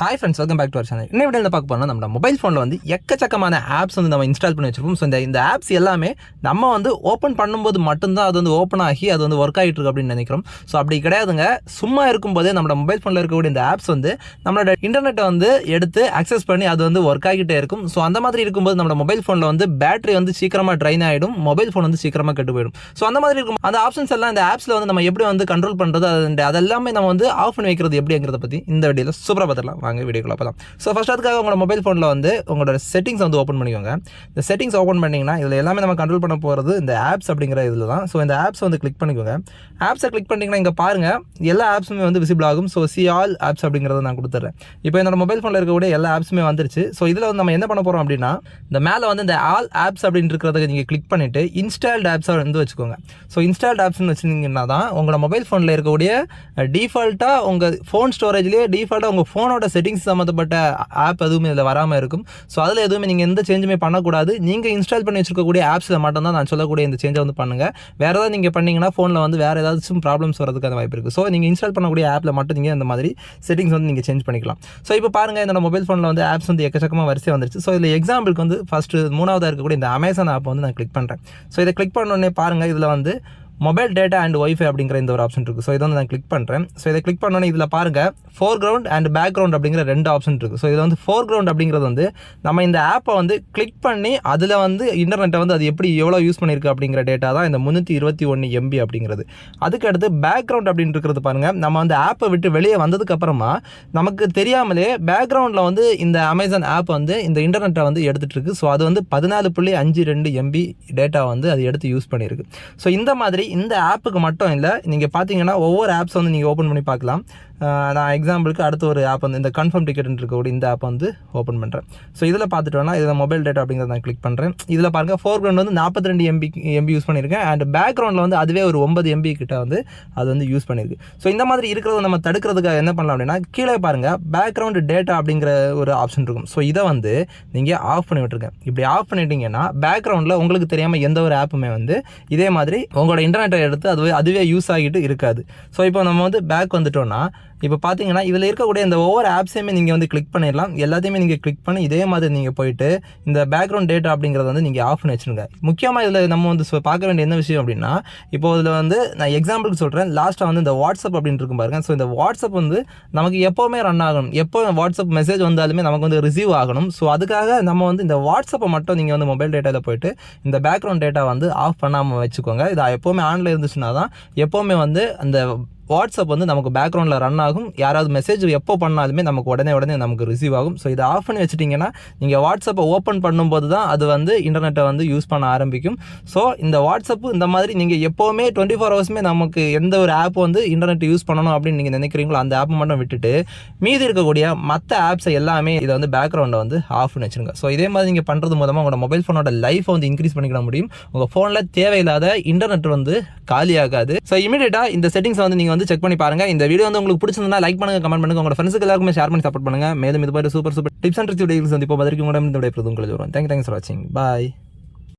Hi friends welcome back to our channel என்ன video பார்க்க போனால் நம்ம மொபைல் ஃபோனில் வந்து எக்கச்சக்கமான ஆப்ஸ் வந்து நம்ம இன்ஸ்டால் பண்ணி வச்சிருப்போம் ஸோ இந்த இந்த ஆப்ஸ் எல்லாமே நம்ம வந்து ஓப்பன் பண்ணும்போது மட்டும்தான் அது வந்து ஓப்பன் ஆகி அது வந்து ஒர்க் ஆகிட்டு இருக்கு அப்படின்னு நினைக்கிறோம். ஸோ அப்படி கிடையாதுங்க. சும்மா இருக்கும்போதே நம்ம மொபைல் ஃபோனில் இருக்கக்கூடிய இந்த ஆப்ஸ் வந்து நம்மளோட இன்டர்நெட்டை வந்து எடுத்து அக்சஸ் பண்ணி அது வந்து ஒர்க் ஆகிட்டே இருக்கும். ஸோ அந்த மாதிரி இருக்கும்போது நம்ம மொபைல் ஃபோனில் வந்து பேட்டரி வந்து சீக்கிரமாக ட்ரைன் ஆகிடும் மொபைல் ஃபோன் வந்து சீக்கிரமாக கெட்டு போயிடும். ஸோ அந்த மாதிரி இருக்கும் அந்த ஆப்ஷன்ஸ் எல்லாம் இந்த ஆப்ஸில் வந்து நம்ம எப்படி வந்து கண்ட்ரோல் பண்ணுறது அது அதெல்லாமே நம்ம வந்து ஆஃப் பண்ணி வைக்கிறது எப்படிங்கிறத பற்றி இந்த வீடியோவில் சூப்பராக பார்த்துக்கலாம் வாங்க வீடியோக்குள்ள பார்க்கலாம் ஸோ ஃபஸ்ட் அதுக்காக உங்களோட மொபைல் ஃபோனில் வந்து உங்களோட செட்டிங்ஸ் வந்து ஓப்பன் பண்ணிக்கோங்க. இந்த செட்டிங்ஸ் ஓப்பன் பண்ணிங்கன்னா இதில் எல்லாமே நம்ம கண்ட்ரோல் பண்ண போகிறது இந்த ஆப்ஸ் அப்படிங்கிற இதில் தான். ஸோ இந்த ஆப்ஸ் வந்து கிளிக் பண்ணிக்கோங்க. ஆப்ஸை கிளிக் பண்ணிங்கன்னா இங்கே பாருங்கள் எல்லா ஆப்ஸுமே வந்து விசிபிள் ஆகும். ஸோ சி ஆல் ஆப்ஸ் அப்படிங்கிறத நான் கொடுத்துட்றேன் இப்போ என்னோட மொபைல் ஃபோனில் இருக்கக்கூடிய எல்லா ஆப்ஸுமே வந்துருச்சு. ஸோ இதில் வந்து நம்ம என்ன பண்ண போகிறோம் அப்படின்னா இந்த மேலே வந்து இந்த ஆல் ஆப்ஸ் அப்படின்னு இருக்கிறத நீங்கள் கிளிக் பண்ணிவிட்டு இன்ஸ்டால்ட் ஆப்ஸை வந்து வச்சுக்கோங்க. ஸோ இன்ஸ்டால்ட் ஆப்ஸ்னு வச்சுருந்தீங்கன்னா தான் உங்களோட மொபைல் ஃபோனில் இருக்கக்கூடிய டிஃபால்ட்டாக உங்கள் ஃபோன் ஸ்டோரேஜ்லேயே டிஃபால்ட்டாக உங்கள் ஃபோனோட செட்டிங்ஸ் சம்மந்தப்பட்ட ஆப் எதுவுமே இதில் வராமல் இருக்கும். ஸோ அதில் எதுவுமே நீங்கள் எந்த சேஞ்சுமே பண்ணக்கூடாது. நீங்கள் இன்ஸ்டால் பண்ணி வச்சிருக்கக்கூடிய ஆப்ஸில் மட்டும்தான் நான் சொல்லக்கூடிய இந்த சேஞ்சை வந்து பண்ணுங்கள் வேறு ஏதாவது நீங்கள் பண்ணீங்கன்னா ஃபோனில் வந்து வேறு ஏதாச்சும் ப்ராப்ளம்ஸ் வரதுக்கான வாய்ப்பு இருக்குது ஸோ நீங்கள் இன்ஸ்டால் பண்ணக்கூடிய ஆப்பில் மட்டும் நீங்கள் இந்த மாதிரி செட்டிங்ஸ் வந்து நீங்கள் சேஞ்ச் பண்ணிக்கலாம். ஸோ இப்போ பாருங்கள் என்னோட மொபைல் ஃபோனில் வந்து ஆப்ஸ் வந்து எக்கச்சக்கமாக வரிசையாக வந்துருச்சு. ஸோ இதில் எக்ஸாம்பிளுக்கு வந்து ஃபஸ்ட்டு மூணாவதாக இருக்கக்கூடிய இந்த அமேசான் ஆப் வந்து நான் கிளிக் பண்ணுறேன் ஸோ இதை கிளிக் பண்ணோடனே பாருங்கள் இதில் வந்து மொபைல் டேட்டா அண்ட் ஒய்ஃபை அப்படிங்கிற இந்த ஒரு ஆப்ஷன் இருக்குது ஸோ இதை வந்து நான் கிளிக் பண்ணுறேன் ஸோ இதை கிளிக் பண்ணோன்னே இதில் பாருங்கள் foreground and background அப்படிங்கிற ரெண்டு ஆப்ஷன் இருக்குது ஸோ இதில் வந்து ஃபோர் கிரவுண்ட் அப்படிங்கிறது வந்து நம்ம இந்த ஆப்பை வந்து கிளிக் பண்ணி அதில் வந்து இன்டர்நெட்டை வந்து அது எப்படி எவ்வளோ யூஸ் பண்ணியிருக்கு அப்படிங்கிற டேட்டா தான் இந்த முந்நூற்றி இருபத்தி ஒன்று எம்பி அப்படிங்கிறது. அதுக்கு அடுத்து பேக் கிரவுண்ட் அப்படின்னு இருக்கிறது பாருங்கள் நம்ம அந்த ஆப்பை விட்டு வெளியே வந்ததுக்கப்புறமா நமக்கு தெரியாமலே பேக்ரவுண்டில் வந்து இந்த அமேசான் ஆப் வந்து இந்த இன்டர்நெட்டை வந்து எடுத்துகிட்டு இருக்கு. ஸோ அது வந்து பதினாலு புள்ளி அஞ்சு ரெண்டு எம்பி டேட்டா வந்து அது எடுத்து யூஸ் பண்ணியிருக்கு ஸோ இந்த மாதிரி இந்த ஆப்புக்கு மட்டும் இல்லை நீங்கள் பார்த்தீங்கன்னா ஒவ்வொரு ஆப்ஸ் வந்து நீங்கள் ஓப்பன் பண்ணி பார்க்கலாம். நான் எக்ஸாம்பிளுக்கு அடுத்த ஒரு ஆப் வந்து இந்த கன்ஃபார்ம் டிக்கெட்னு இருக்கக்கூடிய இந்த ஆப் வந்து ஓப்பன் பண்ணுறேன் ஸோ இதில் பார்த்துட்டோன்னா இதில் மொபைல் டேட்டா அப்படிங்கிறத நான் கிளிக் பண்ணுறேன் இதில் பாருங்கள் ஃபோர் கிரவுண்ட் வந்து நாற்பத்தி ரெண்டு எம்பி எம்பி யூஸ் பண்ணியிருக்கேன். அண்ட் பேக்ரவுண்டில் வந்து அதுவே ஒரு ஒன்பது எம்பி கிட்ட வந்து அது வந்து யூஸ் பண்ணியிருக்கு. ஸோ இந்த மாதிரி இருக்கிறத நம்ம தடுக்கிறதுக்காக என்ன பண்ணலாம் அப்படின்னா கீழே பாருங்கள் பேக்ரவுண்ட் டேட்டா அப்படிங்கிற ஒரு ஆப்ஷன் இருக்கும். ஸோ இதை வந்து நீங்கள் ஆஃப் பண்ணி விட்டுருங்க. இப்படி ஆஃப் பண்ணிட்டீங்கன்னா பேக்ரவுண்டில் உங்களுக்கு தெரியாமல் எந்த ஒரு ஆப்புமே வந்து இதே மாதிரி உங்களோட இன்டர்நெட்டை எடுத்து அதுவே அதுவே யூஸ் ஆகிட்டு இருக்காது. ஸோ இப்போ நம்ம வந்து பேக் வந்துட்டோம்னா இப்போ பார்த்தீங்கன்னா இதில் இருக்கக்கூடிய இந்த ஒவ்வொரு ஆப்ஸையுமே நீங்கள் வந்து கிளிக் பண்ணிடலாம் எல்லாத்தையுமே நீங்கள் கிளிக் பண்ணி இதே மாதிரி நீங்கள் போயிட்டு இந்த பேக்ரவுண்ட் டேட்டா அப்படிங்கிறத வந்து நீங்கள் ஆஃப் பண்ணி வச்சுருங்க. முக்கியமாக இதில் நம்ம வந்து பார்க்க வேண்டிய என்ன விஷயம் அப்படின்னா இப்போ இதில் வந்து நான் எக்ஸாம்பிளுக்கு சொல்கிறேன் லாஸ்ட்டாக வந்து இந்த வாட்ஸ்அப் அப்படின்னு இருக்கும் பாருங்க. ஸோ இந்த வாட்ஸ்அப் வந்து நமக்கு எப்போவுமே ரன் ஆகணும். எப்போ வாட்ஸ்அப் மெசேஜ் வந்தாலுமே நமக்கு வந்து ரிசீவ் ஆகணும். ஸோ அதுக்காக நம்ம வந்து இந்த வாட்ஸ்அப்பை மட்டும் நீங்கள் வந்து மொபைல் டேட்டாவில் போயிட்டு இந்த பேக்ரவுண்ட் டேட்டா வந்து ஆஃப் பண்ணாமல் வச்சுக்கோங்க. இது எப்போவுமே ஆனில் இருந்துச்சுன்னா தான் எப்போவுமே வந்து அந்த வாட்ஸ்அப் வந்து நமக்கு பேக்ரவுண்டில் ரன் ஆகும். யாராவது மெசேஜ் எப்போ பண்ணாலுமே நமக்கு உடனே உடனே நமக்கு ரிசீவ் ஆகும். ஸோ இதை ஆஃப் பண்ணி வச்சுட்டிங்கன்னா நீங்கள் வாட்ஸ்அப்பை ஓப்பன் பண்ணும்போது தான் அது வந்து இன்டர்நெட்டை வந்து யூஸ் பண்ண ஆரம்பிக்கும். ஸோ இந்த வாட்ஸ்அப்பு இந்த மாதிரி நீங்கள் எப்போவுமே டுவெண்ட்டி ஃபோர் ஹவர்ஸுமே நமக்கு எந்த ஒரு ஆப் வந்து இன்டர்நெட் யூஸ் பண்ணணும் அப்படின்னு நீங்கள் நினைக்கிறீங்களோ அந்த ஆப்பை மட்டும் விட்டுட்டு மீதி இருக்கக்கூடிய மற்ற ஆப்ஸை எல்லாமே இதை வந்து பேக்ரவுண்டை வந்து ஆஃப் பண்ணி வச்சுருங்க. ஸோ இதே மாதிரி நீங்கள் பண்ணுறது மூலமாக உங்களோட மொபைல் ஃபோனோட லைஃப்பை வந்து இன்க்ரீஸ் பண்ணிக்கிட முடியும். உங்கள் ஃபோனில் தேவையில்லாத இன்டர்நெட் வந்து காலியாகாது ஸோ இமீடியட்டாக இந்த செட்டிங்ஸ் வந்து நீங்கள் வந்து செக் பண்ணி பாருங்க. இந்த வீடியோ வந்து உங்களுக்கு பிடிச்சிருந்தா லைக் பண்ணுங்க கமெண்ட் பண்ணுங்க. உங்களோட ஃப்ரெண்ட்ஸுக்கு எல்லாருக்குமே ஷேர் பண்ணி சப்போர்ட் பண்ணுங்க. மேலும் இது மாதிரி super super tips and tricks videos வந்து இப்போ பதிற்கு உங்களிடம் இந்த விடைபெறுது உங்களுக்கு வரும் தேங்க் தேங்க்ஸ் ஃபார் வாட்சிங் பாய்